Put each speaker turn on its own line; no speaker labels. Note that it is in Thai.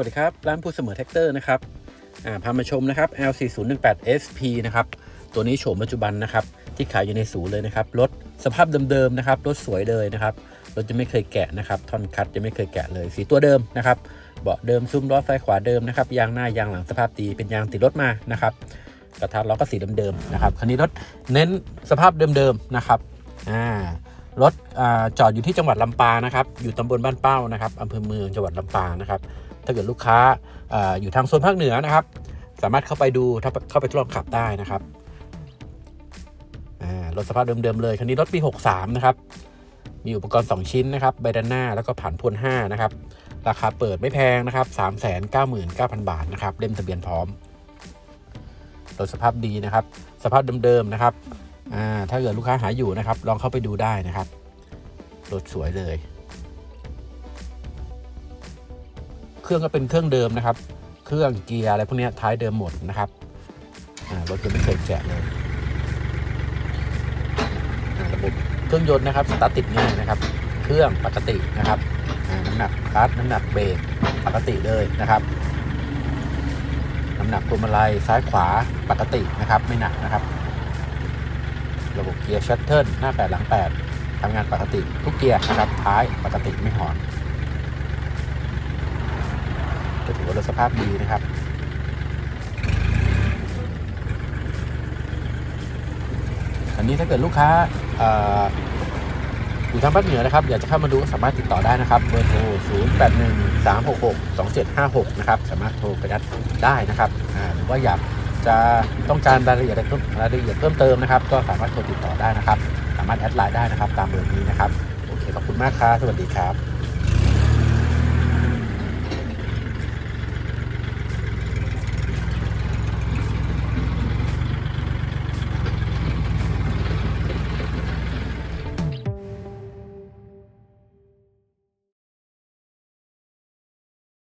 วัสดีครับ ร้านผู้เสมอแท็กเตอร์นะครับาพามาชมนะครับ L4018SP นะครับ ตัวนี้โฉมปัจจุบันนะครับ ที่ขายอยู่ในศูนย์เลยนะครับ รถสภาพเดิมๆนะครับ รถสวยเลยนะครับ รถจะไม่เคยแกะนะครับ ท่อนคัดจะไม่เคยแกะเลย สีตัวเดิมนะครับ เบาะเดิมซุ้มล้อซ้ายขวาเดิมนะครับ ยางหน้ายางหลังสภาพดี เป็นยางติดรถมานะครับ กระทะล้อก็สีเดิมๆนะครับ คันนี้รถเน้นสภาพเดิมๆนะครับ อ่า รถอจอดอยู่ที่จังหวัดลำปางนะครับ อยู่ตำบลบ้านเป้านะครับอำเภอเมืองจังหวัดลำปางนะครับ ถ้าเกิดลูกค้าออยู่ทางโซนภาคเหนือนะครับ สามารถเข้าไปดูเข้าไปทดลองขับได้นะครับรถสภาพเดิมๆเลย คันนี้รถปี 63 นะครับ มีอุปกรณ์ 2 ชิ้นนะครับใบด้านหน้าแล้วก็ผ่านพวน5นะครับ ราคาเปิดไม่แพงนะครับ 399,000 บาทนะครับ เล่มทะเบียนพร้อมรถสภาพดีนะครับ สภาพเดิมๆนะครับ อ่าถ้าเกิดลูกค้าหาอยู่นะครับ ลองเข้าไปดูได้นะครับรถสวยเลย เครื่องก็เป็นเครื่องเดิมนะครับ เครื่องเกียร์อะไรพวกนี้ท้ายเดิมหมดนะครับรถจะไม่เคยแกะเลยระบบเครื่องยนต์นะครับสตาร์ทติดง่ายนะครับ เครื่องปกตินะครับน้ำหนักคลัตช์น้ำหนักเบรกปกติเลยนะครับน้ำหนักพวงมาลัยซ้ายขวาปกตินะครับ ไม่หนักนะครับ ระบบเกียร์ชัตเทิลหน้า 8 หลัง 8ทำงานปกติทุกเกียร์นะครับท้ายปกติไม่หอนจะถือว่ารถสภาพดีนะครับอันนี้ถ้าเกิดลูกค้าอยู่ทางภาคเหนือนะครับ อยากจะเข้ามาดูสามารถติดต่อได้นะครับ เบอร์โทร 0 8 1 3 6 6 2 7 5 6 นะครับ สามารถโทรไปได้นะครับ หรือว่าอยาก จะต้องการรายละเอียดเพิ่มรายละเอียดเพิ่มเติมนะครับ ก็สามารถโทรติดต่อได้นะครับ สามารถแอดไลน์ได้นะครับ ตามเบอร์นี้นะครับ โอเค ขอบคุณมากครับ สวัสดีครับ